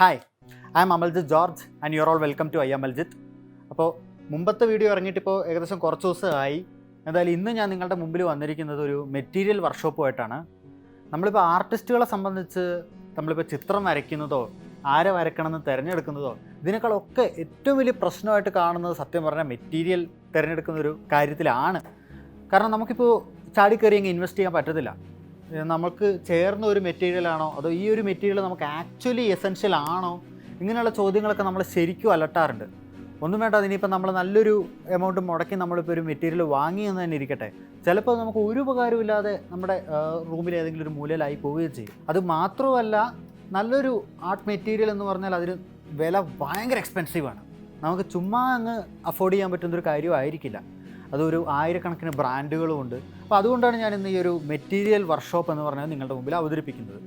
Hi I am Amaljith George and you are all welcome to I Amaljith അപ്പോൾ മുമ്പത്തെ video ഇറങ്ങിയിട്ടിപ്പോൾ ഏകദേശം കുറച്ച് ദിവസമായി. എന്തായാലും ഇന്ന് ഞാൻ നിങ്ങളുടെ മുമ്പിൽ വന്നിരിക്കുന്നത് ഒരു മെറ്റീരിയൽ വർക്ക്ഷോപ്പുമായിട്ടാണ് നമ്മളിപ്പോൾ ആർട്ടിസ്റ്റുകളെ സംബന്ധിച്ച് നമ്മളിപ്പോൾ ചിത്രം വരയ്ക്കുന്നതോ ആരെ വരയ്ക്കണമെന്ന് തിരഞ്ഞെടുക്കുന്നതോ ഇതിനേക്കാളൊക്കെ ഏറ്റവും വലിയ പ്രശ്നമായിട്ട് കാണുന്നത് സത്യം പറഞ്ഞാൽ മെറ്റീരിയൽ തിരഞ്ഞെടുക്കുന്ന ഒരു കാര്യത്തിലാണ്. കാരണം നമുക്കിപ്പോൾ ചാടിക്കയറി അങ്ങ് ഇൻവെസ്റ്റ് ചെയ്യാൻ പറ്റത്തില്ല. നമുക്ക് ചേർന്ന ഒരു മെറ്റീരിയൽ ആണോ? അതോ ഈ ഒരു മെറ്റീരിയൽ നമുക്ക് ആക്ച്വലി എസെൻഷ്യൽ ആണോ? ഇങ്ങനെയുള്ള ചോദ്യങ്ങളൊക്കെ നമ്മൾ ശരിക്കും അലട്ടാറുണ്ട്. ഒന്നും വേണ്ട അതിനിപ്പോൾ നമ്മൾ നല്ലൊരു എമൗണ്ട് മുടക്കി നമ്മളിപ്പോൾ ഒരു മെറ്റീരിയൽ വാങ്ങി എന്ന് തന്നെ ഇരിക്കട്ടെ. ചിലപ്പോൾ നമുക്ക് ഒരു ഉപകാരമില്ലാതെ നമ്മുടെ റൂമിൽ ഏതെങ്കിലും ഒരു മൂലയിലായി പോവുകയും ചെയ്യും. അത് മാത്രമല്ല നല്ലൊരു ആർട്ട് മെറ്റീരിയൽ എന്ന് പറഞ്ഞാൽ അതിന് വില ഭയങ്കര എക്സ്പെൻസീവാണ് നമുക്ക് ചുമ്മാ അങ്ങ് അഫോർഡ് ചെയ്യാൻ പറ്റുന്നൊരു കാര്യമായിരിക്കില്ല. അതൊരു ആയിരക്കണക്കിന് ബ്രാൻഡുകളും ഉണ്ട്. അപ്പോൾ അതുകൊണ്ടാണ് ഞാൻ ഇന്ന് ഈ ഒരു മെറ്റീരിയൽ വർക്ക്ഷോപ്പ് എന്ന് പറഞ്ഞത് നിങ്ങളുടെ മുമ്പിൽ അവതരിപ്പിക്കുന്നത്.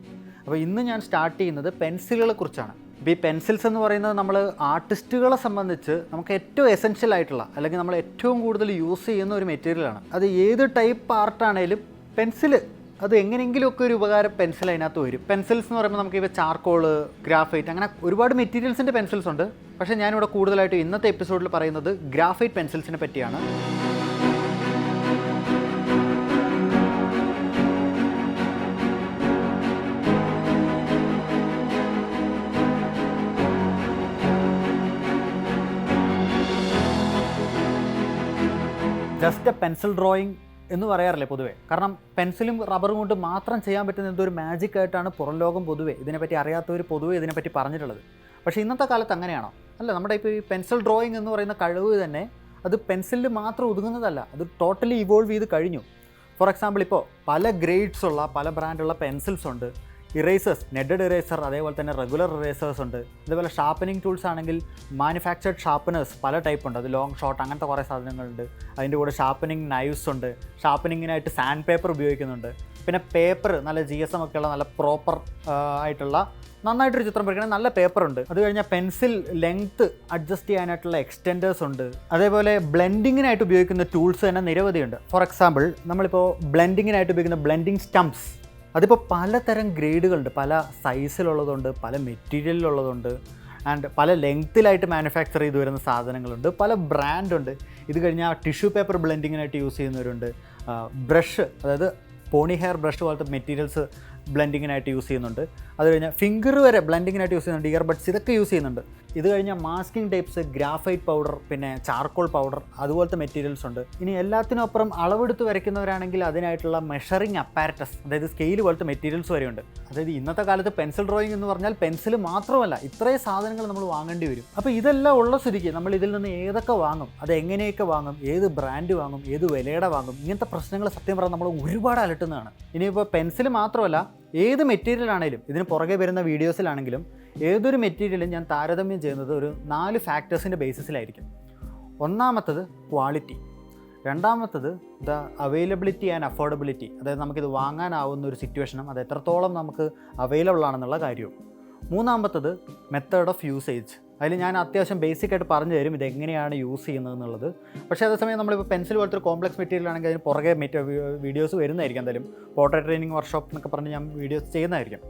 അപ്പോൾ ഇന്ന് ഞാൻ സ്റ്റാർട്ട് ചെയ്യുന്നത് പെൻസിലുകളെ കുറിച്ചാണ്. ഇപ്പോൾ ഈ പെൻസിൽസ് എന്ന് പറയുന്നത് നമ്മൾ ആർട്ടിസ്റ്റുകളെ സംബന്ധിച്ച് നമുക്ക് ഏറ്റവും എസെൻഷ്യൽ ആയിട്ടുള്ള അല്ലെങ്കിൽ നമ്മൾ ഏറ്റവും കൂടുതൽ യൂസ് ചെയ്യുന്ന ഒരു മെറ്റീരിയലാണ് അത് ഏത് ടൈപ്പ് ആർട്ടാണേലും പെൻസിൽ അത് എങ്ങനെയെങ്കിലുമൊക്കെ ഒരു ഉപകാരം പെൻസിൽ അതിനകത്ത് വരും. പെൻസിൽസ് എന്ന് പറയുമ്പോൾ നമുക്ക് ഇപ്പോൾ ചാർക്കോൾ ഗ്രാഫൈറ്റ് അങ്ങനെ ഒരുപാട് മെറ്റീരിയൽസിന്റെ പെൻസിൽസ് ഉണ്ട്. പക്ഷേ ഞാനിവിടെ കൂടുതലായിട്ട് ഇന്നത്തെ എപ്പിസോഡിൽ പറയുന്നത് ഗ്രാഫൈറ്റ് പെൻസിൽസിനെ പറ്റിയാണ്. ജസ്റ്റ് എ പെൻസിൽ ഡ്രോയിങ് എന്ന് പറയാറില്ലേ പൊതുവേ? കാരണം പെൻസിലും റബ്ബറും കൊണ്ട് മാത്രം ചെയ്യാൻ പറ്റുന്ന എന്തൊരു മാജിക് ആയിട്ടാണ് പുറം ലോകം പൊതുവേ. ഇതിനെപ്പറ്റി അറിയാത്തവർ പൊതുവേ ഇതിനെപ്പറ്റി പറഞ്ഞിട്ടുള്ളത്. പക്ഷേ ഇന്നത്തെ കാലത്ത് അങ്ങനെയാണോ? അല്ല നമ്മുടെ ഇപ്പോൾ ഈ പെൻസിൽ ഡ്രോയിങ് എന്ന് പറയുന്ന കഴിവ് തന്നെ അത് പെൻസിലിൽ മാത്രം ഒതുങ്ങുന്നതല്ല. അത് ടോട്ടലി ഇവോൾവ് ചെയ്ത് കഴിഞ്ഞു. ഫോർ എക്സാമ്പിൾ ഇപ്പോൾ പല ഗ്രേഡ്സ് ഉള്ള പല ബ്രാൻഡുള്ള പെൻസിൽസ് ഉണ്ട്. ഇറേസേഴ്സ് നെഡഡ് ഇറേസർ അതേപോലെ തന്നെ റെഗുലർ ഇറേസേഴ്സ് ഉണ്ട്. ഇതുപോലെ ഷാർപ്പനിങ് ടൂൾസ് ആണെങ്കിൽ മാനുഫാക്ചർഡ് ഷാർപ്പനേഴ്സ് പല ടൈപ്പ് ഉണ്ട്. അത് ലോങ് ഷോർട്ട് അങ്ങനത്തെ കുറേ സാധനങ്ങളുണ്ട്. അതിന്റെ കൂടെ ഷാർപ്പനിങ് നൈവ്സ് ഉണ്ട്. ഷാർപ്പനിങ്ങിനായിട്ട് സാൻഡ് പേപ്പർ ഉപയോഗിക്കുന്നുണ്ട്. പിന്നെ പേപ്പർ നല്ല ജി എസ് എം ഒക്കെയുള്ള നല്ല പ്രോപ്പർ ആയിട്ടുള്ള നന്നായിട്ടൊരു ചിത്രം വരയ്ക്കണ നല്ല പേപ്പർ ഉണ്ട്. അത് കഴിഞ്ഞാൽ പെൻസിൽ ലെങ്ത്ത് അഡ്ജസ്റ്റ് ചെയ്യാനായിട്ടുള്ള എക്സ്റ്റെൻഡേഴ്സ് ഉണ്ട്. അതേപോലെ ബ്ലെൻഡിങ്ങിനായിട്ട് ഉപയോഗിക്കുന്ന ടൂൾസ് തന്നെ നിരവധിയുണ്ട്. ഫോർ എക്സാമ്പിൾ നമ്മളിപ്പോൾ ബ്ലെൻഡിങ്ങിനായിട്ട് ഉപയോഗിക്കുന്ന ബ്ലെൻഡിങ് സ്റ്റംപ്സ് അതിപ്പോൾ പലതരം ഗ്രേഡുകളുണ്ട്. പല സൈസിലുള്ളതുണ്ട് പല മെറ്റീരിയലിലുള്ളതുണ്ട് ആൻഡ് പല ലെങ്ത്തിലായിട്ട് മാനുഫാക്ചർ ചെയ്ത് വരുന്ന സാധനങ്ങളുണ്ട് പല ബ്രാൻഡുണ്ട് ഇത് കഴിഞ്ഞാൽ ടിഷ്യൂ പേപ്പർ ബ്ലെൻഡിങ്ങിനായിട്ട് യൂസ് ചെയ്യുന്നവരുണ്ട്. ബ്രഷ് അതായത് പോണി ഹെയർ ബ്രഷ് പോലത്തെ മെറ്റീരിയൽസ് ബ്ലെൻഡിങ്ങിനായിട്ട് യൂസ് ചെയ്യുന്നുണ്ട്. അത് കഴിഞ്ഞാൽ ഫിംഗർ വരെ ബ്ലെൻഡിങ്ങിനായിട്ട് യൂസ് ചെയ്യുന്നുണ്ട് ഇയർബഡ്സ് ഇതൊക്കെ യൂസ് ചെയ്യുന്നുണ്ട്. ഇത് കഴിഞ്ഞാൽ മാസ്കിംഗ് ടൈപ്സ് ഗ്രാഫൈറ്റ് പൗഡർ പിന്നെ ചാർക്കോൾ പൗഡർ അതുപോലത്തെ മെറ്റീരിയൽസ് ഉണ്ട്. ഇനി എല്ലാത്തിനും അപ്പുറം അളവെടുത്ത് വരയ്ക്കുന്നവരാണെങ്കിൽ അതിനായിട്ടുള്ള മെഷറിംഗ് അപ്പാരറ്റസ് അതായത് സ്കെയിൽ പോലത്തെ മെറ്റീരിയൽസ് വരെയുണ്ട്. അതായത് ഇന്നത്തെ കാലത്ത് പെൻസിൽ ഡ്രോയിങ് എന്ന് പറഞ്ഞാൽ പെൻസിൽ മാത്രമല്ല ഇത്രയും സാധനങ്ങൾ നമ്മൾ വാങ്ങേണ്ടി വരും. അപ്പോൾ ഇതെല്ലാം ഉള്ള സ്ഥിതിക്ക് നമ്മൾ ഇതിൽ നിന്ന് ഏതൊക്കെ വാങ്ങും അത് എങ്ങനെയൊക്കെ വാങ്ങും ഏത് ബ്രാൻഡ് വാങ്ങും ഏത് വിലയുടെ വാങ്ങും ഇങ്ങനത്തെ പ്രശ്നങ്ങൾ സത്യം പറഞ്ഞാൽ നമ്മൾ ഒരുപാട് അലട്ടുന്നതാണ്. ഇനിയിപ്പോൾ പെൻസിൽ മാത്രമല്ല ഏത് മെറ്റീരിയൽ ആണെങ്കിലും ഇതിന് പുറകെ വരുന്ന വീഡിയോസിലാണെങ്കിലും ഏതൊരു മെറ്റീരിയലും ഞാൻ താരതമ്യം ചെയ്യുന്നത് ഒരു നാല് ഫാക്ടേഴ്സിന്റെ ബേസിസിലായിരിക്കും ഒന്നാമത്തത് ക്വാളിറ്റി രണ്ടാമത്തത് ദ അവൈലബിലിറ്റി ആൻഡ് അഫോർഡബിലിറ്റി അതായത് നമുക്കിത് വാങ്ങാനാവുന്ന ഒരു സിറ്റുവേഷനും അത് എത്രത്തോളം നമുക്ക് അവൈലബിൾ ആണെന്നുള്ള കാര്യവും. മൂന്നാമത്തത് മെത്തേഡ് ഓഫ് യൂസേജ് അതിൽ ഞാൻ അത്യാവശ്യം ബേസിക് ആയിട്ട് പറഞ്ഞു തരും ഇത് എങ്ങനെയാണ് യൂസ് ചെയ്യുന്നത് എന്നുള്ളത് പക്ഷേ അതേസമയം നമ്മളിപ്പോൾ പെൻസിൽ പോലത്തെ ഒരു കോംപ്ലക്സ് മെറ്റീരിയൽ ആണെങ്കിൽ അതിന് പുറകെ മെറ്റ വീഡിയോസ് വരുന്നതായിരിക്കും എന്തായാലും. പോർട്രേറ്റ് ട്രെയിനിങ് വർക്ക്ഷോപ്പ് എന്നൊക്കെ പറഞ്ഞ് ഞാൻ വീഡിയോസ് ചെയ്യുന്നതായിരിക്കും.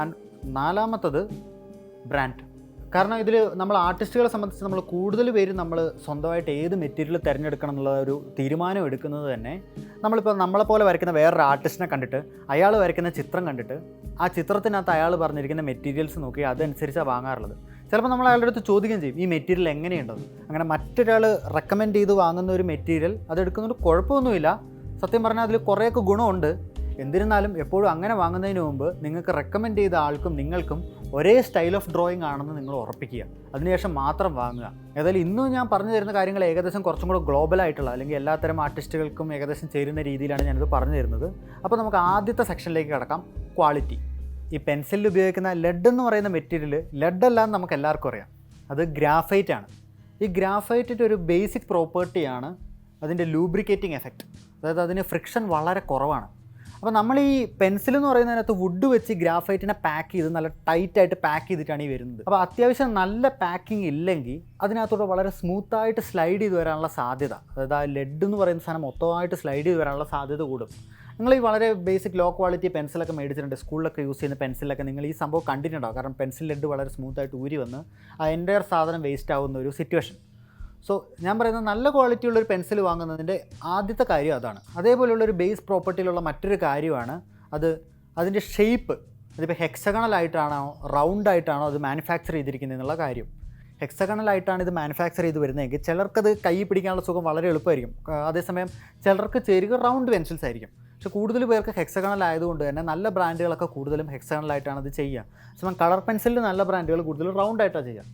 ആൻഡ് നാലാമത്തത് ബ്രാൻഡ് കാരണം ഇതിൽ നമ്മൾ ആർട്ടിസ്റ്റുകളെ സംബന്ധിച്ച് നമ്മൾ കൂടുതൽ പേര് നമ്മൾ സ്വന്തമായിട്ട് ഏത് മെറ്റീരിയൽ തിരഞ്ഞെടുക്കണം എന്നുള്ള ഒരു തീരുമാനം എടുക്കുന്നത് തന്നെ നമ്മളിപ്പോൾ നമ്മളെപ്പോലെ വരയ്ക്കുന്ന വേറൊരു ആർട്ടിസ്റ്റിനെ കണ്ടിട്ട് അയാൾ വരയ്ക്കുന്ന ചിത്രം കണ്ടിട്ട് ആ ചിത്രത്തിനകത്ത് അയാൾ പറഞ്ഞിരിക്കുന്ന മെറ്റീരിയൽസ് നോക്കി അതനുസരിച്ചാണ് വാങ്ങാറുള്ളത്. ചിലപ്പോൾ നമ്മൾ അയാളുടെ അടുത്ത് ചോദിക്കുകയും ചെയ്യും ഈ മെറ്റീരിയൽ എങ്ങനെയുണ്ടെന്ന് അങ്ങനെ മറ്റൊരാൾ റെക്കമെൻഡ് ചെയ്ത് വാങ്ങുന്ന ഒരു മെറ്റീരിയൽ അതെടുക്കുന്നതുകൊണ്ട് കുഴപ്പമൊന്നുമില്ല. സത്യം പറഞ്ഞാൽ അതിൽ കുറേയൊക്കെ ഗുണമുണ്ട്. എന്നിരുന്നാലും എപ്പോഴും അങ്ങനെ വാങ്ങുന്നതിന് മുമ്പ് നിങ്ങൾക്ക് റെക്കമെൻഡ് ചെയ്ത ആൾക്കും നിങ്ങൾക്കും ഒരേ സ്റ്റൈൽ ഓഫ് ഡ്രോയിങ് ആണെന്ന് നിങ്ങൾ ഉറപ്പിക്കുക. അതിനുശേഷം മാത്രം വാങ്ങുക. ഏതായാലും ഇന്നും ഞാൻ പറഞ്ഞു തരുന്ന കാര്യങ്ങൾ ഏകദേശം കുറച്ചും കൂടെ ഗ്ലോബൽ ആയിട്ടുള്ള അല്ലെങ്കിൽ എല്ലാത്തരം ആർട്ടിസ്റ്റുകൾക്കും ഏകദേശം ചേരുന്ന രീതിയിലാണ് ഞാനിത് പറഞ്ഞു തരുന്നത്. അപ്പോൾ നമുക്ക് ആദ്യത്തെ സെക്ഷനിലേക്ക് കിടക്കാം. ക്വാളിറ്റി ഈ പെൻസിലിൽ ഉപയോഗിക്കുന്ന ലെഡ് എന്ന് പറയുന്ന മെറ്റീരിയൽ ലെഡ് അല്ലാന്ന് നമുക്ക് എല്ലാവർക്കും അറിയാം. അത് ഗ്രാഫൈറ്റ് ആണ്. ഈ ഗ്രാഫൈറ്റിന്റെ ഒരു ബേസിക് പ്രോപ്പർട്ടിയാണ് അതിന്റെ ലൂബ്രിക്കേറ്റിംഗ് എഫക്റ്റ്. അതായത് അതിന് ഫ്രിക്ഷൻ വളരെ കുറവാണ്. അപ്പോൾ നമ്മൾ ഈ പെൻസിൽ എന്ന് പറയുന്നതിനകത്ത് വുഡ് വെച്ച് ഗ്രാഫൈറ്റിനെ പാക്ക് ചെയ്ത് നല്ല ടൈറ്റായിട്ട് പാക്ക് ചെയ്തിട്ടാണ് ഈ വരുന്നത്. അപ്പോൾ അത്യാവശ്യം നല്ല പാക്കിംഗ് ഇല്ലെങ്കിൽ അതിനകത്തൂടെ വളരെ സ്മൂത്തായിട്ട് സ്ലൈഡ് ചെയ്ത് വരാനുള്ള സാധ്യത. അതായത് ആ ലെഡ് എന്ന് പറയുന്ന സാധനം മൊത്തമായിട്ട് സ്ലൈഡ് ചെയ്ത് വരാനുള്ള സാധ്യത കൂടും. നിങ്ങൾ ഈ വളരെ ബേസിക് ലോ ക്വാളിറ്റി പെൻസിലൊക്കെ മേടിച്ചിട്ടുണ്ട്. സ്കൂളിലൊക്കെ യൂസ് ചെയ്യുന്ന പെൻസിലൊക്കെ നിങ്ങൾ ഈ സംഭവം കണ്ടിട്ടുണ്ടാവും. കാരണം പെൻസിൽ ലെഡ് വളരെ സ്മൂത്തായിട്ട് ഊരി വന്ന് ആ എന്റെ സാധനം വേസ്റ്റ് ആവുന്ന ഒരു സിറ്റുവേഷൻ സോ ഞാൻ പറയുന്നത് നല്ല ക്വാളിറ്റിയുള്ള ഒരു പെൻസിൽ വാങ്ങുന്നതിന്റെ ആദ്യത്തെ കാര്യം അതാണ്. അതേപോലെയുള്ള ഒരു ബേസ് പ്രോപ്പർട്ടിയിലുള്ള മറ്റൊരു കാര്യമാണ് അത് അതിന്റെ ഷേപ്പ് അതിപ്പോൾ ഹെക്സഗണലായിട്ടാണോ റൗണ്ട് ആയിട്ടാണോ അത് മാനുഫാക്ചർ ചെയ്തിരിക്കുന്നത് എന്നുള്ള കാര്യം. ഹെക്സഗണലായിട്ടാണ് ഇത് മാനുഫാക്ചർ ചെയ്ത് വരുന്നതെങ്കിൽ ചിലർക്കത് കൈ പിടിക്കാനുള്ള സുഖം വളരെ എളുപ്പമായിരിക്കും. അതേസമയം ചിലർക്ക് ചേരുക റൗണ്ട് പെൻസിൽസ് ആയിരിക്കും. പക്ഷേ കൂടുതൽ പേർക്ക് ഹെക്സഗണൽ ആയതുകൊണ്ട് തന്നെ നല്ല ബ്രാൻഡുകളൊക്കെ കൂടുതലും ഹെക്സഗണൽ ആയിട്ടാണ് അത് ചെയ്യുക. സമയം കളർ പെൻസിലിൽ നല്ല ബ്രാൻഡുകൾ കൂടുതലും റൗണ്ട് ആയിട്ടാണ് ചെയ്യുക.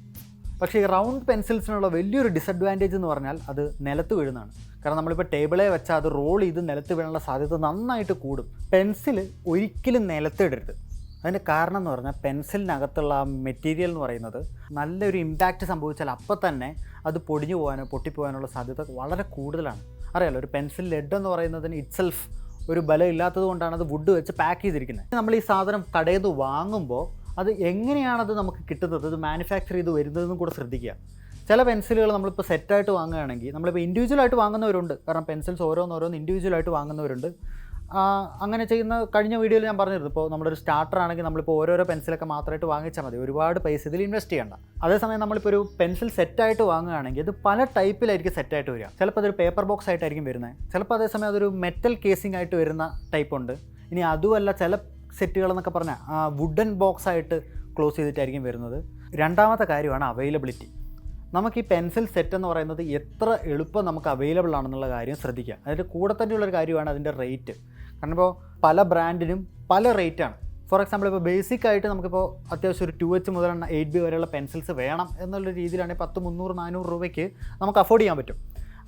പക്ഷേ ഈ റൗണ്ട് പെൻസിൽസിനുള്ള വലിയൊരു ഡിസഡ്വാന്റേജ് എന്ന് പറഞ്ഞാൽ അത് നിലത്ത് വീഴുന്നതാണ്. കാരണം നമ്മളിപ്പോൾ ടേബിളെ വെച്ചാൽ അത് റോൾ ചെയ്ത് നിലത്ത് വീഴാനുള്ള സാധ്യത നന്നായിട്ട് കൂടും. പെൻസിൽ ഒരിക്കലും നിലത്തിടരുത് അതിന്റെ കാരണം എന്ന് പറഞ്ഞാൽ പെൻസിലിനകത്തുള്ള ആ മെറ്റീരിയൽ എന്ന് പറയുന്നത് നല്ലൊരു ഇമ്പാക്റ്റ് സംഭവിച്ചാൽ അപ്പോൾ തന്നെ അത് പൊടിഞ്ഞു പോകാനോ പൊട്ടിപ്പോകാനുള്ള സാധ്യത വളരെ കൂടുതലാണ്. അറിയാലോ ഒരു പെൻസിൽ ലെഡ് എന്ന് പറയുന്നതിന് ഇറ്റ്സെൽഫ് ഒരു ബലം ഇല്ലാത്തത് കൊണ്ടാണ് അത് വുഡ് വെച്ച് പാക്ക് ചെയ്തിരിക്കുന്നത്. നമ്മൾ ഈ സാധനം കടയിൽ നിന്ന് വാങ്ങുമ്പോൾ അത് എങ്ങനെയാണത് നമുക്ക് കിട്ടുന്നത്? അത് മാനുഫാക്ചർ ചെയ്ത് വരുന്നതെന്നും കൂടെ ശ്രദ്ധിക്കുക. ചില പെൻസിലുകൾ നമ്മളിപ്പോൾ സെറ്റായിട്ട് വാങ്ങുകയാണെങ്കിൽ നമ്മളിപ്പോൾ ഇൻഡിവിജ്വലായിട്ട് വാങ്ങുന്നവരുണ്ട്. കാരണം പെൻസിൽസ് ഓരോന്നോരോന്ന് ഇൻഡിവിജ്വലായിട്ട് വാങ്ങുന്നവരുണ്ട്. അങ്ങനെ ചെയ്യുന്ന കഴിഞ്ഞ വീഡിയോയിൽ ഞാൻ പറഞ്ഞിരുന്നു. ഇപ്പോൾ നമ്മളൊരു സ്റ്റാർട്ടർ ആണെങ്കിൽ നമ്മളിപ്പോൾ ഓരോരോ പെൻസിലൊക്കെ മാത്രമായിട്ട് വാങ്ങിച്ചാൽ മതി. ഒരുപാട് പൈസ ഇതിൽ ഇൻവെസ്റ്റ് ചെയ്യണ്ട. അതേസമയം നമ്മളിപ്പോൾ ഒരു പെൻസിൽ സെറ്റായിട്ട് വാങ്ങുകയാണെങ്കിൽ ഇത് പല ടൈപ്പിലായിരിക്കും സെറ്റായിട്ട് വരിക. ചിലപ്പോൾ അതൊരു പേപ്പർ ബോക്സ് ആയിട്ടായിരിക്കും വരുന്നത്. ചിലപ്പോൾ അതേസമയം അതൊരു മെറ്റൽ കേസിംഗ് ആയിട്ട് വരുന്ന ടൈപ്പ് ഉണ്ട്. ഇനി അതുമല്ല ചില സെറ്റുകൾ എന്നൊക്കെ പറഞ്ഞാൽ വുഡൻ ബോക്സ് ആയിട്ട് ക്ലോസ് ചെയ്തിട്ടായിരിക്കും വരുന്നത്. രണ്ടാമത്തെ കാര്യമാണ് അവൈലബിലിറ്റി നമുക്ക് ഈ പെൻസിൽ സെറ്റ് എന്ന് പറയുന്നത് എത്ര എളുപ്പം നമുക്ക് അവൈലബിൾ ആണെന്നുള്ള കാര്യം ശ്രദ്ധിക്കുക. അതിന്റെ കൂടെ തന്നെയുള്ളൊരു കാര്യമാണ് അതിന്റെ റേറ്റ് കാരണം ഇപ്പോൾ പല ബ്രാൻഡിനും പല റേറ്റാണ് ഫോർ എക്സാമ്പിൾ ഇപ്പോൾ ബേസിക് ആയിട്ട് നമുക്കിപ്പോൾ അത്യാവശ്യം ഒരു ടു എച്ച് മുതൽ എയ്റ്റ് ബി വരെയുള്ള പെൻസിൽസ് വേണം എന്നുള്ള രീതിയിലാണെങ്കിൽ പത്ത് മുന്നൂറ് നാനൂറ് രൂപയ്ക്ക് നമുക്ക് അഫോർഡ് ചെയ്യാൻ പറ്റും.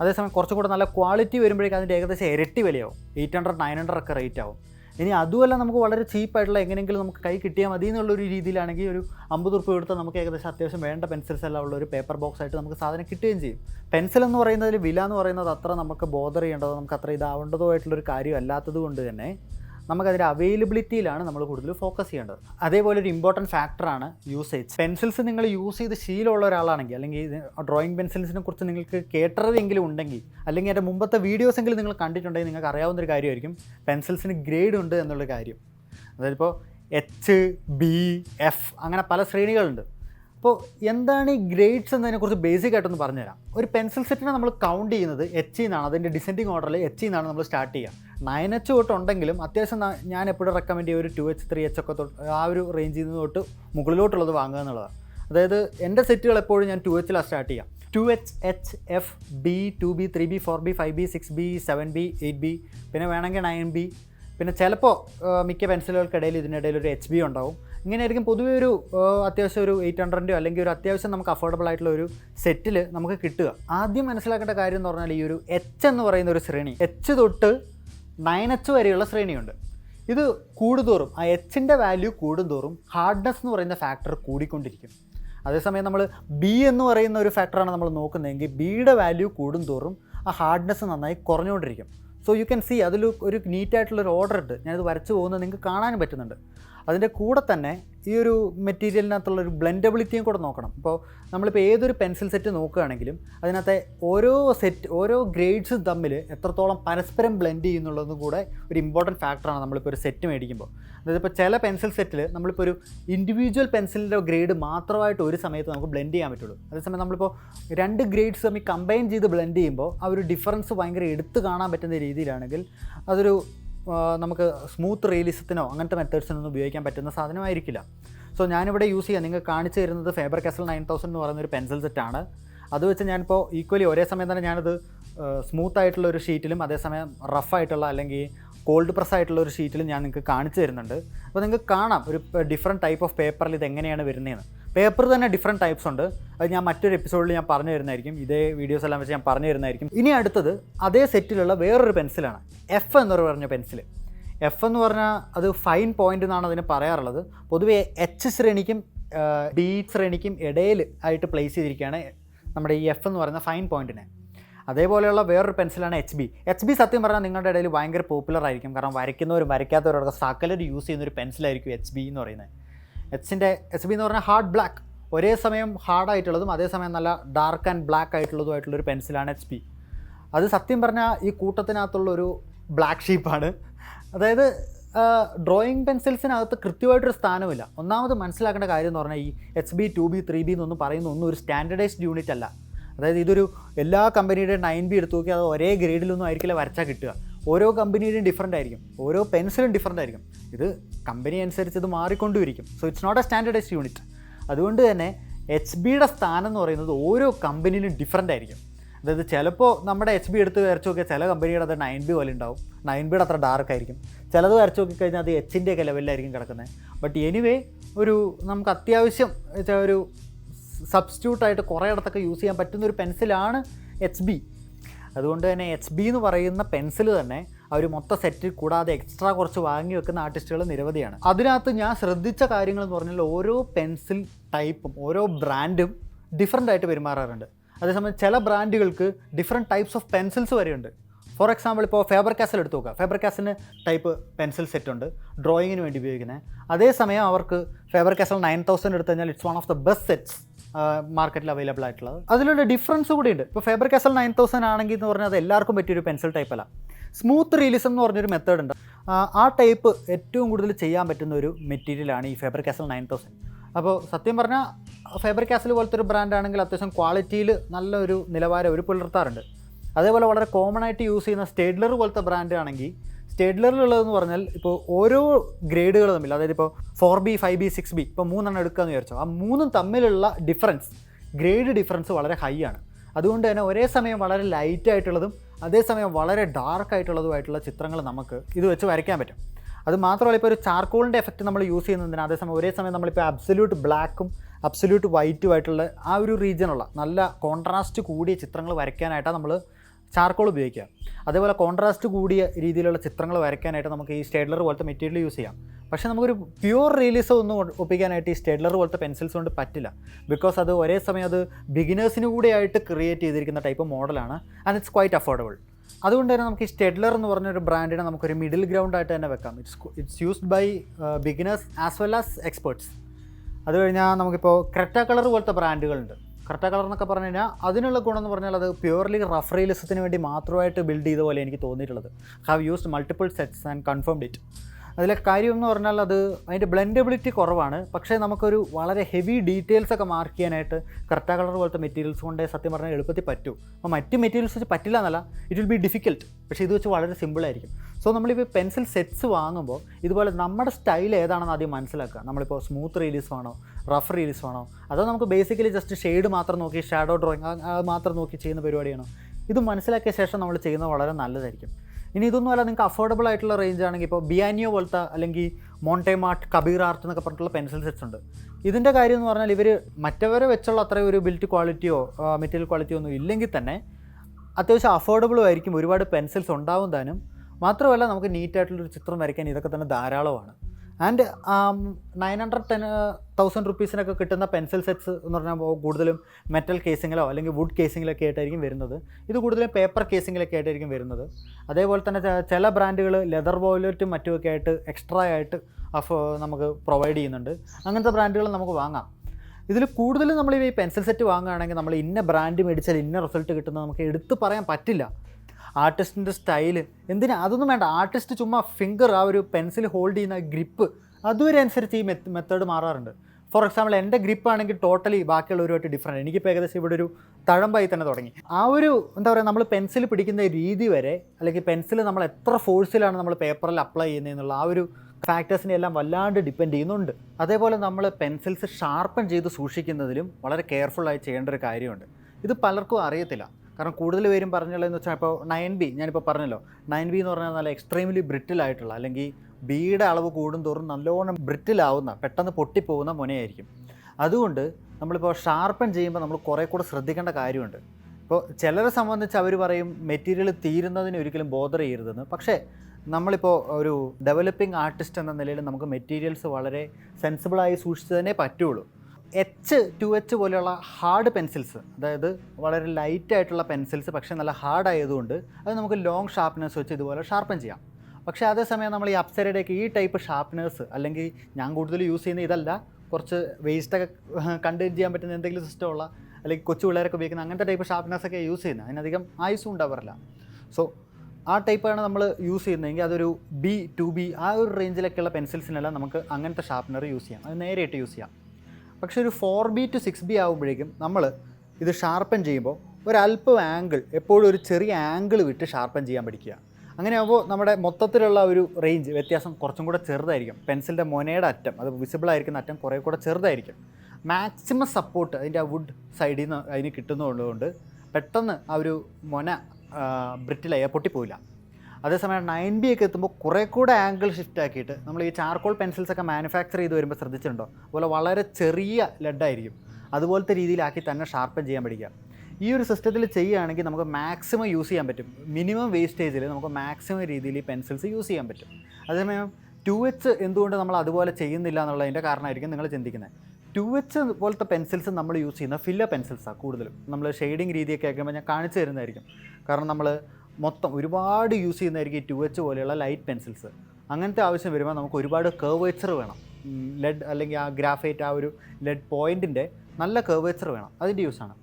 അതേസമയം കുറച്ചും കൂടെ നല്ല ക്വാളിറ്റി വരുമ്പോഴേക്കും അതിന്റെ ഏകദേശം ഇരട്ടി വിലയാവും. എയ്റ്റ് ഹൺഡ്രഡ് നയൻ ഹൺഡ്രഡ് ഒക്കെ റേറ്റ് ആവും. ഇനി അതുമല്ല നമുക്ക് വളരെ ചീപ്പായിട്ടുള്ള എങ്ങനെയെങ്കിലും നമുക്ക് കൈ കിട്ടിയാൽ മതി എന്നുള്ളൊരു രീതിയിലാണെങ്കിൽ ഒരു അമ്പത് റുപ്യ കൊടുത്താൽ നമുക്ക് ഏകദേശം അത്യാവശ്യം വേണ്ട പെൻസിൽസ് എല്ലാം ഉള്ള ഒരു പേപ്പർ ബോക്സ് ആയിട്ട് നമുക്ക് സാധനം കിട്ടുകയും ചെയ്യും. പെൻസിൽ എന്ന് പറയുന്നതിൽ വില എന്ന് പറയുന്നത് അത്ര നമുക്ക് ബോധർ ചെയ്യേണ്ടതോ നമുക്ക് അത്ര ഇതാവേണ്ടതോ ആയിട്ടുള്ളൊരു കാര്യം അല്ലാത്തത് കൊണ്ട് തന്നെ നമുക്കതിന്റെ അവൈലബിലിറ്റിയിലാണ് നമ്മൾ കൂടുതൽ ഫോക്കസ് ചെയ്യേണ്ടത്. അതേപോലെ ഒരു ഇമ്പോർട്ടന്റ് ഫാക്ടറാണ് യൂസേജ് പെൻസിൽസ് നിങ്ങൾ യൂസ് ചെയ്ത് ശീലമുള്ള ഒരാളാണെങ്കിൽ അല്ലെങ്കിൽ ഡ്രോയിങ് പെൻസിൽസിനെ കുറിച്ച് നിങ്ങൾക്ക് കേട്ടറിവെങ്കിലും ഉണ്ടെങ്കിൽ അല്ലെങ്കിൽ എന്റെ മുമ്പത്തെ വീഡിയോസ് എങ്കിലും നിങ്ങൾ കണ്ടിട്ടുണ്ടെങ്കിൽ നിങ്ങൾക്ക് അറിയാവുന്ന ഒരു കാര്യമായിരിക്കും പെൻസിൽസിന് ഗ്രേഡ് ഉണ്ട് എന്നുള്ള കാര്യം. അതായത് ഇപ്പോൾ എച്ച് ബി എഫ് അങ്ങനെ പല ശ്രേണികളുണ്ട്. അപ്പോൾ എന്താണ് ഈ ഗ്രേഡ്സ് എന്നതിനെക്കുറിച്ച് ബേസിക് ആയിട്ടൊന്ന് പറഞ്ഞുതരാം. ഒരു പെൻസിൽ സെറ്റിനെ നമ്മൾ കൗണ്ട് ചെയ്യുന്നത് എച്ച് എന്നാണ് അതിന്റെ ഡിസെൻഡിങ് ഓർഡറിൽ എച്ച് എന്നാണ് നമ്മൾ സ്റ്റാർട്ട് ചെയ്യുക. നയൻ എച്ച് തൊട്ട് ഉണ്ടെങ്കിലും അത്യാവശ്യം ഞാൻ എപ്പോഴും റെക്കമെൻഡ് ചെയ്യുക ഒരു ടു എച്ച് ത്രീ എച്ച് ഒക്കെ തൊട്ട് ആ ഒരു റേഞ്ചിൽ നിന്ന് തൊട്ട് മുകളിലോട്ടുള്ളത് വാങ്ങുക എന്നുള്ളതാണ്. അതായത് എന്റെ സെറ്റുകൾ എപ്പോഴും ഞാൻ ടു എച്ചിലാണ് സ്റ്റാർട്ട് ചെയ്യാം two H H F B two B three B four B five B six B seven B eight B പിന്നെ വേണമെങ്കിൽ നയൻ ബി പിന്നെ ചിലപ്പോൾ മിക്ക പെൻസിലുകൾക്കിടയിൽ ഇതിനിടയിൽ ഒരു എച്ച് ബി ഉണ്ടാവും. ഇങ്ങനെയായിരിക്കും പൊതുവേ ഒരു അത്യാവശ്യം ഒരു എയ്റ്റ് ഹൺഡ്രഡിന്റെയോ അല്ലെങ്കിൽ ഒരു അത്യാവശ്യം നമുക്ക് അഫോർഡബിൾ ആയിട്ടുള്ള ഒരു സെറ്റിൽ നമുക്ക് കിട്ടുക. ആദ്യം മനസ്സിലാക്കേണ്ട കാര്യം എന്ന് പറഞ്ഞാൽ ഈ ഒരു എച്ച് എന്ന് പറയുന്ന ഒരു ശ്രേണി എച്ച് തൊട്ട് നയൻ എച്ച് വരെയുള്ള ശ്രേണിയുണ്ട്. ഇത് കൂടുന്തോറും ആ എച്ചിന്റെ വാല്യൂ കൂടുന്തോറും ഹാർഡ്നെസ് എന്ന് പറയുന്ന ഫാക്ടർ കൂടിക്കൊണ്ടിരിക്കും. അതേസമയം നമ്മൾ ബി എന്ന് പറയുന്ന ഒരു ഫാക്ടറാണ് നമ്മൾ നോക്കുന്നതെങ്കിൽ ബിയുടെ വാല്യൂ കൂടുന്തോറും ആ ഹാർഡ്നെസ് നന്നായി കുറഞ്ഞുകൊണ്ടിരിക്കും. സോ യു ക്യാൻ സി അതിൽ ഒരു നീറ്റായിട്ടുള്ളൊരു ഓർഡർ ഉണ്ട് ഞാനിത് വരച്ച് പോകുന്നത് നിങ്ങൾക്ക് കാണാനും പറ്റുന്നുണ്ട്. അതിന്റെ കൂടെ തന്നെ ഈ ഒരു മെറ്റീരിയലിനകത്തുള്ള ഒരു ബ്ലെൻഡബിലിറ്റിയും കൂടെ നോക്കണം. ഇപ്പോൾ നമ്മളിപ്പോൾ ഏതൊരു പെൻസിൽ സെറ്റ് നോക്കുകയാണെങ്കിലും അതിനകത്തെ ഓരോ സെറ്റ് ഓരോ ഗ്രേഡ്സും തമ്മിൽ എത്രത്തോളം പരസ്പരം ബ്ലെൻഡ് ചെയ്യുന്നുള്ളതും കൂടെ ഒരു ഇമ്പോർട്ടന്റ് ഫാക്ടറാണ് നമ്മളിപ്പോൾ ഒരു സെറ്റ് മേടിക്കുമ്പോൾ. അതായത് ഇപ്പോൾ ചില പെൻസിൽ സെറ്റിൽ നമ്മളിപ്പോൾ ഒരു ഇൻഡിവിജ്വൽ പെൻസിലിന്റെ ഗ്രേഡ് മാത്രമായിട്ട് ഒരു സമയത്ത് നമുക്ക് ബ്ലെൻഡ് ചെയ്യാൻ പറ്റുള്ളൂ. അതേസമയം നമ്മളിപ്പോൾ രണ്ട് ഗ്രേഡ്സ് തമ്മിൽ കമ്പൈൻ ചെയ്ത് ബ്ലെൻഡ് ചെയ്യുമ്പോൾ ആ ഒരു ഡിഫറൻസ് ഭയങ്കര എടുത്ത് കാണാൻ പറ്റുന്ന രീതിയിലാണെങ്കിൽ അതൊരു നമുക്ക് സ്മൂത്ത് റിയലിസത്തിനോ അങ്ങനത്തെ മെത്തേഡ്സിനൊന്നും ഉപയോഗിക്കാൻ പറ്റുന്ന സാധനമായിരിക്കില്ല. സോ ഞാനിവിടെ യൂസ് ചെയ്യാം. നിങ്ങൾക്ക് കാണിച്ചു തരുന്നത് ഫേബർ കെസൽ നയൻ തൗസൻഡ് എന്ന് പറയുന്ന ഒരു പെൻസിൽ സെറ്റാണ് അത് വെച്ച് ഞാനിപ്പോൾ ഈക്വലി ഒരേ സമയം തന്നെ ഞാനത് സ്മൂത്ത് ആയിട്ടുള്ള ഒരു ഷീറ്റിലും അതേസമയം റഫ് ആയിട്ടുള്ള അല്ലെങ്കിൽ കോൾഡ് പ്രസ് ആയിട്ടുള്ള ഒരു ഷീറ്റിൽ ഞാൻ നിങ്ങൾക്ക് കാണിച്ചു തരുന്നുണ്ട്. അപ്പോൾ നിങ്ങൾക്ക് കാണാം ഒരു ഡിഫറെന്റ് ടൈപ്പ് ഓഫ് പേപ്പറിൽ ഇത് എങ്ങനെയാണ് വരുന്നതെന്ന് പേപ്പർ തന്നെ ഡിഫറെന്റ് ടൈപ്സ് ഉണ്ട്. അത് ഞാൻ മറ്റൊരു എപ്പിസോഡിൽ ഞാൻ പറഞ്ഞു തരുന്നതായിരിക്കും. ഇതേ വീഡിയോസ് എല്ലാം വെച്ച് ഞാൻ പറഞ്ഞു തരുന്നതായിരിക്കും. ഇനി അടുത്തത് അതേ സെറ്റിലുള്ള വേറൊരു പെൻസിലാണ് എഫ് എന്ന് പറഞ്ഞ പെൻസിൽ എഫ് എന്ന് പറഞ്ഞാൽ അത് ഫൈൻ പോയിന്റ് എന്നാണ് അതിന് പറയാറുള്ളത്. പൊതുവേ എച്ച് ശ്രേണിക്കും ഡി ശ്രേണിക്കും ഇടയിൽ ആയിട്ട് പ്ലേസ് ചെയ്തിരിക്കുകയാണ് നമ്മുടെ ഈ എഫ് എന്ന് പറയുന്ന ഫൈൻ പോയിന്റിനെ അതേപോലെയുള്ള വേറൊരു പെൻസിലാണ് എച്ച് ബി എച്ച് ബി സത്യം പറഞ്ഞാൽ നിങ്ങളുടെ ഇടയിൽ ഭയങ്കര പോപ്പുലർ ആയിരിക്കും. കാരണം വരയ്ക്കുന്നവരും വരയ്ക്കാത്തവരൊക്കെ സകലർ യൂസ് ചെയ്യുന്ന ഒരു പെൻസിലായിരിക്കും എച്ച് ബി എന്ന് പറയുന്നത്. എച്ചിന്റെ എച്ച് ബി എന്ന് പറഞ്ഞാൽ ഹാർഡ് ബ്ലാക്ക് ഒരേ സമയം ഹാർഡായിട്ടുള്ളതും അതേസമയം നല്ല ഡാർക്ക് ആൻഡ് ബ്ലാക്ക് ആയിട്ടുള്ളതുമായിട്ടുള്ളൊരു പെൻസിലാണ് എച്ച് ബി അത് സത്യം പറഞ്ഞാൽ ഈ കൂട്ടത്തിനകത്തുള്ളൊരു ബ്ലാക്ക് ഷീപ്പാണ് അതായത് ഡ്രോയിങ് പെൻസിൽസിനകത്ത് കൃത്യമായിട്ടൊരു സ്ഥാനമില്ല. ഒന്നാമത് മനസ്സിലാക്കേണ്ട കാര്യം എന്ന് പറഞ്ഞാൽ ഈ H B two B three B എന്നൊന്നും പറയുന്ന ഒന്നും ഒരു സ്റ്റാൻഡേർഡൈസ്ഡ് യൂണിറ്റ് അല്ല. അതായത് ഇതൊരു എല്ലാ കമ്പനിയുടെയും നയൻ ബി എടുത്തു നോക്കി അത് ഒരേ ഗ്രേഡിലൊന്നും ആയിരിക്കില്ല വരച്ചാൽ കിട്ടുക. ഓരോ കമ്പനിയുടെയും ഡിഫറന്റ് ആയിരിക്കും. ഓരോ പെൻസിലും ഡിഫറന്റ് ആയിരിക്കും. ഇത് കമ്പനി അനുസരിച്ച് ഇത് മാറിക്കൊണ്ടിരിക്കും so it's not a standardise unit അതുകൊണ്ട് തന്നെ എച്ച് ബിയുടെ സ്ഥാനം എന്ന് പറയുന്നത് ഓരോ കമ്പനിയിലും ഡിഫറന്റ് ആയിരിക്കും. അതായത് ചിലപ്പോൾ നമ്മുടെ എച്ച് ബി എടുത്ത് വരച്ച് നോക്കിയാൽ ചില കമ്പനിയുടെ അത് നയൻ ബി പോലെ ഉണ്ടാവും. നയൻ ബിയുടെ അത്ര ഡാർക്ക് ആയിരിക്കും. ചിലത് വരച്ച് നോക്കിക്കഴിഞ്ഞാൽ അത് എച്ചിന്റെ ഒക്കെ ലെവലിലായിരിക്കും കിടക്കുന്നത്. ബട്ട് എനിവേ ഒരു നമുക്ക് അത്യാവശ്യം ഒരു സബ്സ്റ്റിറ്റ്യൂട്ടായിട്ട് കുറേ ഇടത്തൊക്കെ യൂസ് ചെയ്യാൻ പറ്റുന്ന ഒരു പെൻസിലാണ് എച്ച് ബി. അതുകൊണ്ട് തന്നെ എച്ച് ബി എന്ന് പറയുന്ന പെൻസിൽ തന്നെ അവർ മൊത്ത സെറ്റ് കൂടാതെ എക്സ്ട്രാ കുറച്ച് വാങ്ങി വെക്കുന്ന ആർട്ടിസ്റ്റുകൾ നിരവധിയാണ്. അതിനകത്ത് ഞാൻ ശ്രദ്ധിച്ച കാര്യങ്ങൾ എന്ന് പറഞ്ഞാൽ ഓരോ പെൻസിൽ ടൈപ്പും ഓരോ ബ്രാൻഡും ഡിഫറെന്റ് ആയിട്ട് പെരുമാറാറുണ്ട്. അതേസമയം ചില ബ്രാൻഡുകൾക്ക് ഡിഫറെന്റ് ടൈപ്സ് ഓഫ് പെൻസിൽസ് വരെയുണ്ട്. ഫോർ എക്സാമ്പിൾ ഇപ്പോൾ ഫേബർ കാസൽ എടുത്ത് നോക്കുക ഫേബർ കാസലിന് ടൈപ്പ് പെൻസിൽ സെറ്റ് ഉണ്ട് ഡ്രോയിങ്ങിന് വേണ്ടി ഉപയോഗിക്കുന്നത്. അതേസമയം അവർക്ക് ഫേബർ കാസൽ നയൻ തൗസൻഡ് എടുത്തു കഴിഞ്ഞാൽ it's one of the best sets മാർക്കറ്റിൽ അവൈലബിൾ ആയിട്ടുള്ളത്. അതിലുള്ള ഡിഫറൻസ് കൂടി ഉണ്ട്. ഇപ്പോൾ ഫേബർ കാസൽ നയൻ തൗസൻഡ് ആണെങ്കിൽ എന്ന് പറഞ്ഞാൽ അത് എല്ലാവർക്കും പറ്റിയൊരു പെൻസിൽ ടൈപ്പ് അല്ല. സ്മൂത്ത് റീലിസം എന്ന് പറഞ്ഞൊരു മെത്തേഡ് ഉണ്ട്. ആ, ആ ടൈപ്പ് ഏറ്റവും കൂടുതൽ ചെയ്യാൻ പറ്റുന്ന ഒരു മെറ്റീരിയലാണ് ഈ ഫേബർ കാസൽ നയൻ തൗസൻഡ് അപ്പോൾ സത്യം പറഞ്ഞാൽ ഫേബർ കാസൽ പോലത്തെ ഒരു ബ്രാൻഡ് ആണെങ്കിൽ അത്യാവശ്യം ക്വാളിറ്റിയിൽ നല്ലൊരു നിലവാരം ഒരു പുലർത്താറുണ്ട്. അതേപോലെ വളരെ കോമൺ ആയിട്ട് യൂസ് ചെയ്യുന്ന സ്റ്റേഡ്ലർ പോലത്തെ ബ്രാൻഡ് ആണെങ്കിൽ സ്റ്റേഡ്ലറിലുള്ളതെന്ന് പറഞ്ഞാൽ ഇപ്പോൾ ഓരോ ഗ്രേഡുകൾ തമ്മിൽ അതായത് ഇപ്പോൾ four B five B six B ഇപ്പോൾ മൂന്നെണ്ണം എടുക്കുകയെന്ന് വിചാരിച്ചോ ആ മൂന്നും തമ്മിലുള്ള ഡിഫറൻസ് ഗ്രേഡ് ഡിഫറൻസ് വളരെ ഹൈ ആണ്. അതുകൊണ്ട് തന്നെ ഒരേ സമയം വളരെ ലൈറ്റ് ആയിട്ടുള്ളതും അതേസമയം വളരെ ഡാർക്ക് ആയിട്ടുള്ളതുമായിട്ടുള്ള ചിത്രങ്ങൾ നമുക്ക് ഇത് വെച്ച് വരയ്ക്കാൻ പറ്റും. അത് മാത്രമല്ല ഇപ്പോൾ ഒരു ചാർക്കോളിന്റെ എഫക്റ്റ് നമ്മൾ യൂസ് ചെയ്യുന്നതിന് അതേസമയം ഒരേ സമയം നമ്മളിപ്പോൾ അബ്സല്യൂട്ട് ബ്ലാക്കും അബ്സല്യൂട്ട് വൈറ്റും ആയിട്ടുള്ള ആ ഒരു റീജിയനുള്ള നല്ല കോൺട്രാസ്റ്റ് കൂടിയ ചിത്രങ്ങൾ വരയ്ക്കാനായിട്ടാണ് നമ്മൾ ചാർക്കോൾ ഉപയോഗിക്കുക. അതേപോലെ കോൺട്രാസ്റ്റ് കൂടിയ രീതിയിലുള്ള ചിത്രങ്ങൾ വരയ്ക്കാനായിട്ട് നമുക്ക് ഈ സ്റ്റേഡ്ലർ പോലത്തെ മെറ്റീരിയൽ യൂസ് ചെയ്യാം. പക്ഷേ നമുക്കൊരു പ്യുവർ റിയലിസം ഒന്നും ഒപ്പിക്കാനായിട്ട് ഈ സ്റ്റേഡ്ലർ പോലത്തെ പെൻസിൽസ് കൊണ്ട് പറ്റില്ല. ബിക്കോസ് അത് ഒരേ സമയം അത് ബിഗിനേഴ്സിന് കൂടിയായിട്ട് ക്രിയേറ്റ് ചെയ്തിരിക്കുന്ന ടൈപ്പ് മോഡലാണ് ആൻഡ് ഇറ്റ്സ് ക്വൈറ്റ് അഫോർഡബിൾ അതുകൊണ്ട് തന്നെ നമുക്ക് ഈ സ്റ്റെഡ്ലർ എന്ന് പറഞ്ഞൊരു ബ്രാൻഡിനെ നമുക്കൊരു മിഡിൽ ഗ്രൗണ്ട് ആയിട്ട് തന്നെ വെക്കാം. It's it's used by beginners as well as experts അത് കഴിഞ്ഞാൽ നമുക്കിപ്പോൾ ക്രെറ്റ കളർ പോലത്തെ ബ്രാൻഡുകളുണ്ട് ക്രെറ്റ കളർ എന്നൊക്കെ പറഞ്ഞു കഴിഞ്ഞാൽ അതിനുള്ള ഗുണം എന്ന് പറഞ്ഞാൽ അത് പ്യുവർലി റഫ് റിയലിസത്തിന് വേണ്ടി മാത്രമായിട്ട് ബിൽഡ് ചെയ്ത പോലെ എനിക്ക് തോന്നിയിട്ടുള്ളത്. Have used multiple sets and confirmed it അതിലെ കാര്യം എന്ന് പറഞ്ഞാൽ അത് അതിന്റെ ബ്ലെൻഡബിലിറ്റി കുറവാണ്. പക്ഷേ നമുക്കൊരു വളരെ ഹെവി ഡീറ്റെയിൽസ് ഒക്കെ മാർക്ക് ചെയ്യാനായിട്ട് കറക്റ്റ കളർ പോലത്തെ മെറ്റീരിയൽസ് കൊണ്ട് സത്യം പറഞ്ഞാൽ എളുപ്പത്തിൽ പറ്റൂ. അപ്പോൾ മറ്റ് മെറ്റീരിയൽസ് വെച്ച് പറ്റില്ല എന്നല്ല ഇറ്റ് വിൽ ബി ഡിഫിക്കൽട്ട് പക്ഷേ ഇത് വെച്ച് വളരെ സിമ്പിളായിരിക്കും സോ നമ്മളിപ്പോൾ പെൻസിൽ സെറ്റ്സ് വാങ്ങുമ്പോൾ ഇതുപോലെ നമ്മുടെ സ്റ്റൈൽ ഏതാണെന്ന് ആദ്യം മനസ്സിലാക്കുക. നമ്മളിപ്പോൾ സ്മൂത്ത് റീലീസ് വേണോ? റഫ് റീലീസ് വേണോ? അതോ നമുക്ക് ബേസിക്കലി ജസ്റ്റ് ഷെയ്ഡ് മാത്രം നോക്കി ഷാഡോ ഡ്രോയിങ് മാത്രം നോക്കി ചെയ്യുന്ന പരിപാടിയാണോ? ഇത് മനസ്സിലാക്കിയ ശേഷം നമ്മൾ ചെയ്യുന്നത് വളരെ നല്ലതായിരിക്കും. ഇനി ഇതൊന്നും അല്ല നിങ്ങൾക്ക് അഫോർഡബിൾ ആയിട്ടുള്ള റേഞ്ച് ആണെങ്കിൽ ഇപ്പോൾ ബിയാനിയോ പോലത്തെ അല്ലെങ്കിൽ മോണ്ടേമാർട്ട് കബീർ ആർട്ട് എന്നൊക്കെ പറഞ്ഞിട്ടുള്ള പെൻസിൽ സെറ്റ്സ് ഉണ്ട്. ഇതിന്റെ കാര്യം എന്ന് പറഞ്ഞാൽ ഇവർ മറ്റവരെ വെച്ചുള്ള അത്രയും ഒരു ബിൽറ്റ് ക്വാളിറ്റിയോ മെറ്റീരിയൽ ക്വാളിറ്റിയോ ഒന്നും ഇല്ലെങ്കിൽ തന്നെ അത്യാവശ്യം അഫോർഡബിളും ആയിരിക്കും. ഒരുപാട് പെൻസിൽസ് ഉണ്ടാവും താനും. മാത്രമല്ല നമുക്ക് നീറ്റായിട്ടുള്ളൊരു ചിത്രം വരയ്ക്കാൻ ഇതൊക്കെ തന്നെ ധാരാളമാണ്. And nine hundred ten thousand റുപ്പീസിനൊക്കെ കിട്ടുന്ന പെൻസിൽ സെറ്റ്സ് എന്ന് പറഞ്ഞാൽ കൂടുതലും മെറ്റൽ കേസിങ്ങിലോ അല്ലെങ്കിൽ വുഡ് കേസിങ്ങിലൊക്കെ ആയിട്ടായിരിക്കും വരുന്നത്. ഇത് കൂടുതലും പേപ്പർ കേസിങ്ങിലൊക്കെ ആയിട്ടായിരിക്കും വരുന്നത്. അതേപോലെ തന്നെ ചില ബ്രാൻഡുകൾ ലെതർ വോയിലറ്റും മറ്റുമൊക്കെ ആയിട്ട് എക്സ്ട്രാ ആയിട്ട് നമുക്ക് പ്രൊവൈഡ് ചെയ്യുന്നുണ്ട്. അങ്ങനത്തെ ബ്രാൻഡുകൾ നമുക്ക് വാങ്ങാം. ഇതിൽ കൂടുതലും നമ്മൾ ഈ പെൻസിൽ സെറ്റ് വാങ്ങുകയാണെങ്കിൽ നമ്മൾ ഇന്ന ബ്രാൻഡ് മേടിച്ചാൽ ഇന്ന റിസൾട്ട് കിട്ടുന്നത് നമുക്ക് എടുത്തു പറയാൻ പറ്റില്ല. ആർട്ടിസ്റ്റിന്റെ സ്റ്റൈൽ. എന്തിനാ? അതൊന്നും വേണ്ട. ആർട്ടിസ്റ്റ് ചുമ്മാ ഫിംഗർ ആ ഒരു പെൻസിൽ ഹോൾഡ് ചെയ്യുന്ന ഗ്രിപ്പ് അതുവരെ അനുസരിച്ച് ഈ മെത്ത് മെത്തേഡ് മാറാറുണ്ട്. ഫോർ എക്സാമ്പിൾ എന്റെ ഗ്രിപ്പ് ആണെങ്കിൽ ടോട്ടലി ബാക്കിയുള്ളവരുമായിട്ട് ഡിഫറെന്റ് എനിക്കിപ്പോൾ ഏകദേശം ഇവിടെ ഒരു തഴമ്പായി തന്നെ തുടങ്ങി. ആ ഒരു എന്താ പറയുക നമ്മൾ പെൻസിൽ പിടിക്കുന്ന രീതി വരെ അല്ലെങ്കിൽ പെൻസിൽ നമ്മൾ എത്ര ഫോഴ്സിലാണ് നമ്മൾ പേപ്പറിൽ അപ്ലൈ ചെയ്യുന്നതെന്നുള്ള ആ ഒരു ഫാക്ടേഴ്സിനെ എല്ലാം വല്ലാണ്ട് ഡിപ്പെൻഡ് ചെയ്യുന്നുണ്ട്. അതേപോലെ നമ്മൾ പെൻസിൽസ് ഷാർപ്പൺ ചെയ്ത് സൂക്ഷിക്കുന്നതിലും വളരെ കെയർഫുള്ളായി ചെയ്യേണ്ട ഒരു കാര്യമുണ്ട്. ഇത് പലർക്കും അറിയത്തില്ല. കാരണം കൂടുതൽ പേരും പറഞ്ഞുള്ളതെന്ന് വെച്ചാൽ ഇപ്പോൾ നയൻ ബി ഞാനിപ്പോൾ പറഞ്ഞല്ലോ. നയൻ ബി എന്ന് പറഞ്ഞാൽ നല്ല എക്സ്ട്രീംലി ബ്രിട്ടിൽ ആയിട്ടുള്ള അല്ലെങ്കിൽ ബിയുടെ അളവ് കൂടുന്തോറും നല്ലോണം ബ്രിറ്റിലാവുന്ന പെട്ടെന്ന് പൊട്ടിപ്പോകുന്ന മുനയായിരിക്കും. അതുകൊണ്ട് നമ്മളിപ്പോൾ ഷാർപ്പൺ ചെയ്യുമ്പോൾ നമ്മൾ കുറേ കൂടെ ശ്രദ്ധിക്കേണ്ട കാര്യമുണ്ട്. ഇപ്പോൾ ചിലരെ സംബന്ധിച്ച് അവർ പറയും മെറ്റീരിയൽ തീരുന്നതിന് ഒരിക്കലും ബോധർ ചെയ്യരുതെന്ന്. പക്ഷേ നമ്മളിപ്പോൾ ഒരു ഡെവലപ്പിംഗ് ആർട്ടിസ്റ്റ് എന്ന നിലയിൽ നമുക്ക് മെറ്റീരിയൽസ് വളരെ സെൻസിബിളായി സൂക്ഷിച്ചു തന്നെ പറ്റുള്ളൂ. എച്ച് ടു എച്ച് പോലെയുള്ള ഹാർഡ് പെൻസിൽസ് അതായത് വളരെ ലൈറ്റ് ആയിട്ടുള്ള പെൻസിൽസ് പക്ഷേ നല്ല ഹാർഡ് ആയതുകൊണ്ട് അത് നമുക്ക് ലോങ് ഷാർപ്പ്നെസ് വെച്ച് ഇതുപോലെ ഷാർപ്പൻ ചെയ്യാം. പക്ഷേ അതേസമയം നമ്മൾ ഈ അപ്സരയുടെയൊക്കെ ഈ ടൈപ്പ് ഷാർപ്പ്നേഴ്സ് അല്ലെങ്കിൽ ഞാൻ കൂടുതൽ യൂസ് ചെയ്യുന്ന ഇതല്ല കുറച്ച് വേസ്റ്റൊക്കെ കണ്ടെയ്ൻ ചെയ്യാൻ പറ്റുന്ന എന്തെങ്കിലും സിസ്റ്റമുള്ള അല്ലെങ്കിൽ കൊച്ചു പിള്ളേരൊക്കെ ഉപയോഗിക്കുന്ന അങ്ങനത്തെ ടൈപ്പ് ഷാർപ്പ്നേഴ്സ് ഒക്കെ യൂസ് ചെയ്യുന്നത്. അതിനധികം ആയുസും ഉണ്ടാവാറില്ല. സോ ആ ടൈപ്പാണ് നമ്മൾ യൂസ് ചെയ്യുന്നതെങ്കിൽ അതൊരു ബി ടു ബി ആ ഒരു റേഞ്ചിലൊക്കെയുള്ള പെൻസിൽസിനെല്ലാം നമുക്ക് അങ്ങനത്തെ ഷാർപ്പനർ യൂസ് ചെയ്യാം. അത് നേരെയായിട്ട് യൂസ് ചെയ്യാം. പക്ഷേ ഒരു four B two six B ആകുമ്പോഴേക്കും നമ്മൾ ഇത് ഷാർപ്പൻ ചെയ്യുമ്പോൾ ഒരല്പം ആംഗിൾ എപ്പോഴും ഒരു ചെറിയ ആംഗിൾ വിട്ട് ഷാർപ്പൻ ചെയ്യാൻ പഠിക്കുക. അങ്ങനെ ആകുമ്പോൾ നമ്മുടെ മൊത്തത്തിലുള്ള ഒരു റേഞ്ച് വ്യത്യാസം കുറച്ചും കൂടെ ചെറുതായിരിക്കും. പെൻസിലിന്റെ മൊനയുടെ അറ്റം അത് വിസിബിൾ ആയിരിക്കുന്ന അറ്റം കുറേ കൂടെ ചെറുതായിരിക്കും. മാക്സിമം സപ്പോർട്ട് അതിന്റെ ആ വുഡ് സൈഡിൽ നിന്ന് അതിന് കിട്ടുന്നതുകൊണ്ട് പെട്ടെന്ന് ആ ഒരു മൊന ബ്രിറ്റിലായ പൊട്ടിപ്പോയില്ല അതേസമയം നയൻ ബി ഒക്കെ എത്തുമ്പോൾ കുറേ കൂടെ ആംഗിൾ ഷിഫ്റ്റ് ആക്കിയിട്ട് നമ്മൾ ഈ ചാർക്കോൾ പെൻസിൽസ് ഒക്കെ മാനുഫാക്ചർ ചെയ്ത് വരുമ്പോൾ ശ്രദ്ധിച്ചിട്ടുണ്ടോ? അതുപോലെ വളരെ ചെറിയ ലെഡായിരിക്കും അതുപോലത്തെ രീതിയിലാക്കി തന്നെ ഷാർപ്പൻ ചെയ്യാൻ പഠിക്കുക. ഈ ഒരു സിസ്റ്റത്തിൽ ചെയ്യുകയാണെങ്കിൽ നമുക്ക് മാക്സിമം യൂസ് ചെയ്യാൻ പറ്റും. മിനിമം വേസ്റ്റേജിൽ നമുക്ക് മാക്സിമം രീതിയിൽ ഈ പെൻസിൽസ് യൂസ് ചെയ്യാൻ പറ്റും. അതേസമയം ടു എച്ച് എന്തുകൊണ്ട് നമ്മൾ അതുപോലെ ചെയ്യുന്നില്ല എന്നുള്ളതിന്റെ കാരണമായിരിക്കും നിങ്ങൾ ചിന്തിക്കുന്നത്. ടു എച്ച് പോലത്തെ പെൻസിൽസ് നമ്മൾ യൂസ് ചെയ്യുന്ന ഫില്ല പെൻസിൽസാണ് കൂടുതലും. നമ്മൾ ഷെയ്ഡിങ് രീതിയൊക്കെ ആക്കുമ്പോൾ ഞാൻ കാണിച്ചു തരുന്നതായിരിക്കും. കാരണം നമ്മൾ മൊത്തം ഒരുപാട് യൂസ് ചെയ്യുന്നതായിരിക്കും ടു എച്ച് പോലെയുള്ള ലൈറ്റ് പെൻസിൽസ് അങ്ങനത്തെ ആവശ്യം വരുമ്പോൾ നമുക്ക് ഒരുപാട് കർവേച്ചർ വേണം. ലെഡ് അല്ലെങ്കിൽ ആ ഗ്രാഫൈറ്റ് ആ ഒരു ലെഡ് പോയിന്റിന്റെ നല്ല കർവേച്ചർ വേണം. അതിന്റെ യൂസാണ്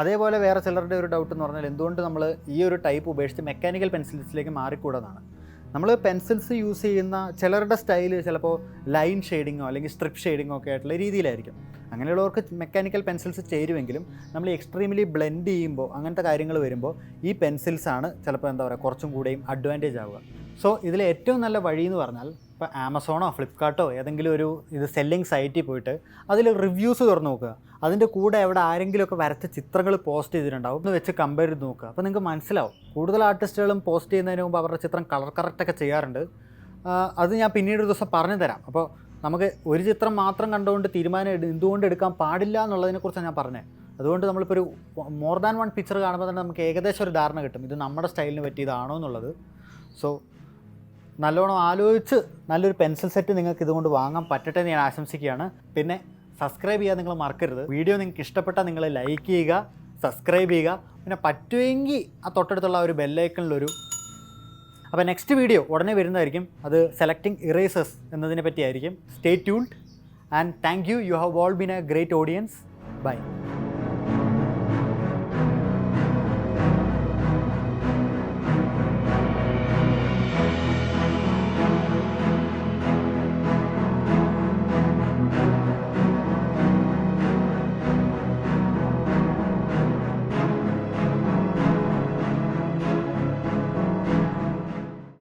അതേപോലെ വേറെ ചിലരുടെ ഒരു ഡൗട്ട് എന്ന് പറഞ്ഞാൽ എന്തുകൊണ്ട് നമ്മൾ ഈ ഒരു ടൈപ്പ് ഉപേക്ഷിച്ച് മെക്കാനിക്കൽ പെൻസിൽസിലേക്ക് മാറിക്കൂടാതാണ് നമ്മൾ പെൻസിൽസ് യൂസ് ചെയ്യുന്ന ചിലരുടെ സ്റ്റൈൽ ചിലപ്പോൾ ലൈൻ ഷെയ്ഡിങ്ങോ അല്ലെങ്കിൽ സ്ട്രിപ്പ് ഷെയ്ഡിങ്ങോ ഒക്കെ ആയിട്ടുള്ള രീതിയിലായിരിക്കും. അങ്ങനെയുള്ളവർക്ക് മെക്കാനിക്കൽ പെൻസിൽസ് ചേരുമെങ്കിലും നമ്മൾ എക്സ്ട്രീംലി ബ്ലെൻഡ് ചെയ്യുമ്പോൾ അങ്ങനത്തെ കാര്യങ്ങൾ വരുമ്പോൾ ഈ പെൻസിൽസാണ് ചിലപ്പോൾ എന്താ പറയുക കുറച്ചും കൂടെയും അഡ്വാന്റേജ് ആവുക. സോ ഇതിലെ ഏറ്റവും നല്ല വഴി എന്ന് പറഞ്ഞാൽ ഇപ്പോൾ ആമസോണോ ഫ്ലിപ്കാർട്ടോ ഏതെങ്കിലും ഒരു ഇത് സെല്ലിംഗ് സൈറ്റിൽ പോയിട്ട് അതിൽ റിവ്യൂസ് തുറന്ന് നോക്കുക. അതിന്റെ കൂടെ അവിടെ ആരെങ്കിലുമൊക്കെ വരച്ച ചിത്രങ്ങൾ പോസ്റ്റ് ചെയ്തിട്ടുണ്ടാവും. ഒന്ന് വെച്ച് കമ്പയർ ചെയ്ത് നോക്കുക. അപ്പോൾ നിങ്ങൾക്ക് മനസ്സിലാവും. കൂടുതൽ ആർട്ടിസ്റ്റുകളും പോസ്റ്റ് ചെയ്യുന്നതിന് മുമ്പ് അവരുടെ ചിത്രം കളർ കറക്റ്റൊക്കെ ചെയ്യാറുണ്ട്. അത് ഞാൻ പിന്നീട് ഒരു ദിവസം പറഞ്ഞു തരാം. അപ്പോൾ നമുക്ക് ഒരു ചിത്രം മാത്രം കണ്ടുകൊണ്ട് തീരുമാനം എന്തുകൊണ്ട് എടുക്കാൻ പാടില്ല എന്നുള്ളതിനെക്കുറിച്ചാണ് ഞാൻ പറഞ്ഞത്. അതുകൊണ്ട് നമ്മളിപ്പോൾ ഒരു മോർ ദാൻ വൺ പിക്ചർ കാണുമ്പോൾ തന്നെ നമുക്ക് ഏകദേശം ഒരു ധാരണ കിട്ടും. ഇത് നമ്മുടെ സ്റ്റൈലിന് പറ്റിയതാണോ എന്നുള്ളത്. സോ നല്ലോണം ആലോചിച്ച് നല്ലൊരു പെൻസിൽ സെറ്റ് നിങ്ങൾക്ക് ഇതുകൊണ്ട് വാങ്ങാൻ പറ്റട്ടെ എന്ന് ഞാൻ ആശംസിക്കുകയാണ്. പിന്നെ സബ്സ്ക്രൈബ് ചെയ്യാൻ നിങ്ങൾ മറക്കരുത്. വീഡിയോ നിങ്ങൾക്ക് ഇഷ്ടപ്പെട്ടാൽ നിങ്ങൾ ലൈക്ക് ചെയ്യുക സബ്സ്ക്രൈബ് ചെയ്യുക. പിന്നെ പറ്റുമെങ്കിൽ ആ തൊട്ടടുത്തുള്ള ഒരു ബെല്ലൈക്കണിലൊരു അപ്പോൾ നെക്സ്റ്റ് വീഡിയോ ഉടനെ വരുന്നതായിരിക്കും. അത് സെലക്ടിങ് ഇറേസസ് എന്നതിനെ പറ്റിയായിരിക്കും. Stay tuned and thank you you have all been a great audience bye